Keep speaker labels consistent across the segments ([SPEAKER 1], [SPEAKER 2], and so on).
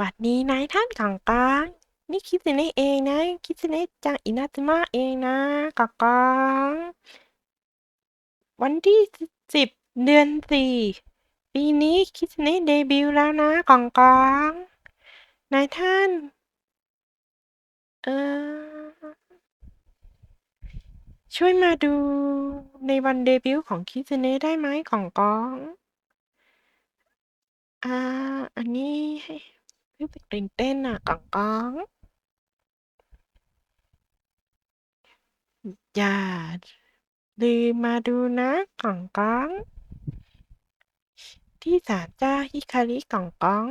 [SPEAKER 1] หวัดดีนายท่านของกองนี่คิดเนเองนะ คิดเนจังอินาซึมะเองนะกองกองวันที่สิบเดือนสี่ปีนี้คิดเนเดบิวต์แล้วนะกองกองนายท่าน เออช่วยมาดูในวันเดบิวต์ของคิดเน่ได้ไหมของกอง อ่า อันนี้ให้ รู้สึกตื่นเต้นอะกองกองอย่าลืมมาดูนะกองกองที่ศาลเจ้าฮิคาริกองกอง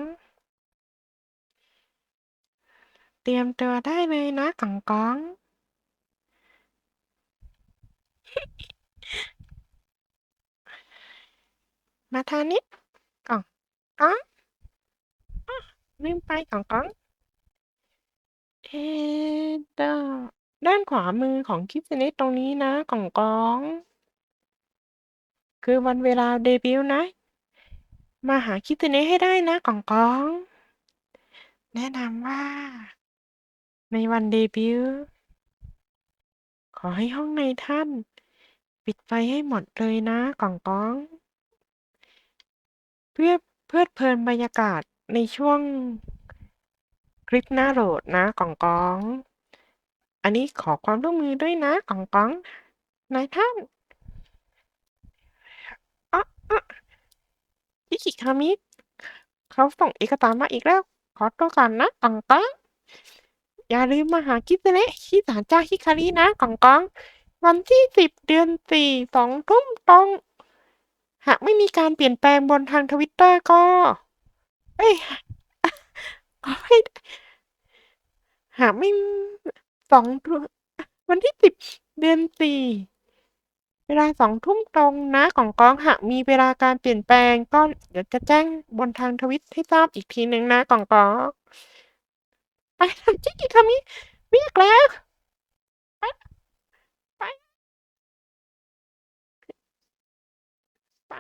[SPEAKER 1] เตรียมตัวได้เลยนะกองกองมาทางนี้กองกองอ้อ ลืมไปกองกองเอ๊ะด้าด้านขวามือของคิสเนตตรงนี้นะกองกอง คือวันเวลาเดบิวต์นะ มาหาคิสเนตให้ได้นะกองกอง แนะนำว่า ในวันเดบิวต์ขอให้ห้องในท่าน ปิดไฟให้หมดเลยนะกองกอง เพื่อเพลิดเพลินบรรยากาศ ในช่วงคลิปหน้าโหลดนะกองกอง อันนี้ขอความร่วมมือด้วยนะกองกองนายท่านอ๊ะอ๊ะอิคิคามิเขาส่งเอกสารมาอีกแล้ว ขอตัวก่อนนะกองกองอย่าลืมมาหาคิสเนะที่ศาลเจ้าฮิคารินะกองกอง วันที่สิบเดือนสี่สองทุ่มตรง หากไม่มีการเปลี่ยนแปลงบนทางทวิตเตอร์ก็ เอ้ยขอให้หากไม่สองวันที่สิบเดือนสี่เวลาสองทุ่มตรงนะของกองหากมีเวลาการเปลี่ยนแปลงก็เดี๋ยวจะแจ้งบนทางทวิตให้ทราบอีกทีหนึ่งนะกองกองไปทำจิกิคามิเรียกแล้วไปไปไป